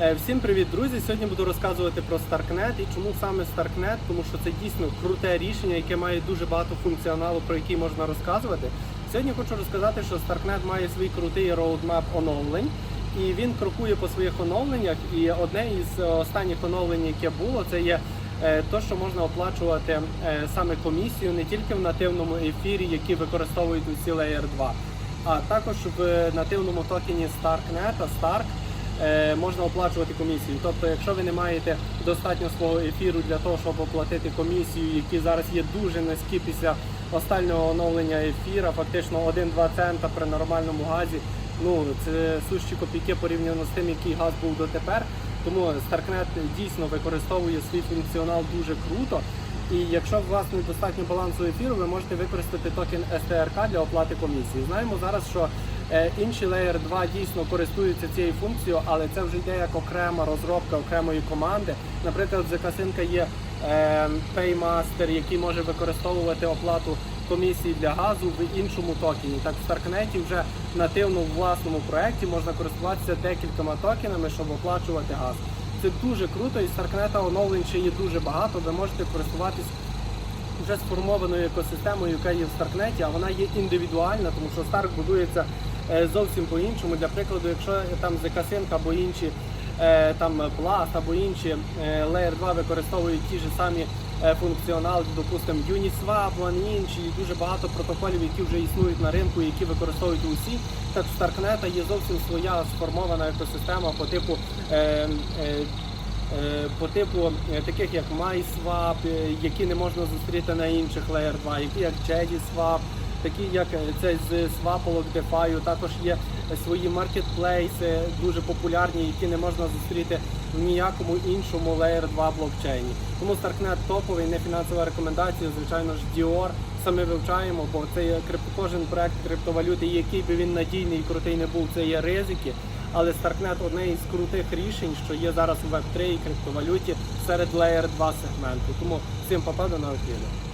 Е, Всім привіт, друзі! Сьогодні буду розказувати про Starknet і чому саме Starknet, тому що це дійсно круте рішення, яке має дуже багато функціоналу, про який можна розказувати. Сьогодні хочу розказати, що Starknet має свій крутий роудмап оновлень, і він крокує по своїх оновленнях. І одне із е, останніх оновлень, яке було, це є е, то, що можна оплачувати е, саме комісію не тільки в нативному ефірі, які використовують усі Layer 2, а також в нативному токені Starknet, Stark можна оплачувати комісію. Тобто, якщо ви не маєте достатньо свого ефіру для того, щоб оплатити комісію, які зараз є дуже низькі після останнього оновлення ефіра, фактично 1-2 цента при нормальному газі. Ну це сущі копійки порівняно з тим, який газ був дотепер. Тому Starknet дійсно використовує свій функціонал дуже круто. І якщо у вас недостатньо балансу ефіру, ви можете використати токен STRK для оплати комісії. Знаємо зараз, що е, інші Layer 2 дійсно користуються цією функцією, але це вже йде як окрема розробка окремої команди. Наприклад, за Касинка є е, Paymaster, який може використовувати оплату комісії для газу в іншому токені. Так в Starknet вже нативно в власному проєкті можна користуватися декількома токенами, щоб оплачувати газ. Це дуже круто, і Starknet оновлень ще є дуже багато. Ви можете користуватись вже сформованою екосистемою, яка є в Старкнеті, а вона є індивідуальна, тому що Старк будується е, зовсім по-іншому. Для прикладу, якщо там ZK-Sync або інші е, там Blast або інші е, Layer 2 використовують ті ж самі е, функціонали, допустимо Uniswap, OneInch і дуже багато протоколів, які вже існують на ринку, які використовують усі. Так в Starknet є зовсім своя сформована екосистема по типу. Е, е, Е, по типу е, таких як MySwap, е, які не можна зустріти на інших Layer 2, які як JediSwap, такі як е, це з Swapolog DeFi, також є свої маркетплейси дуже популярні, які не можна зустріти в ніякому іншому Layer 2 блокчейні. Тому Starknet топовий, не фінансова рекомендація, звичайно ж Dior. Саме вивчаємо, бо це кожен проект криптовалюти, який би він надійний і крутий не був, це є ризики. Але Starknet одне із крутих рішень, що є зараз у Web3 і криптовалюті серед Layer 2 сегменту. Тому всім попаду на відео.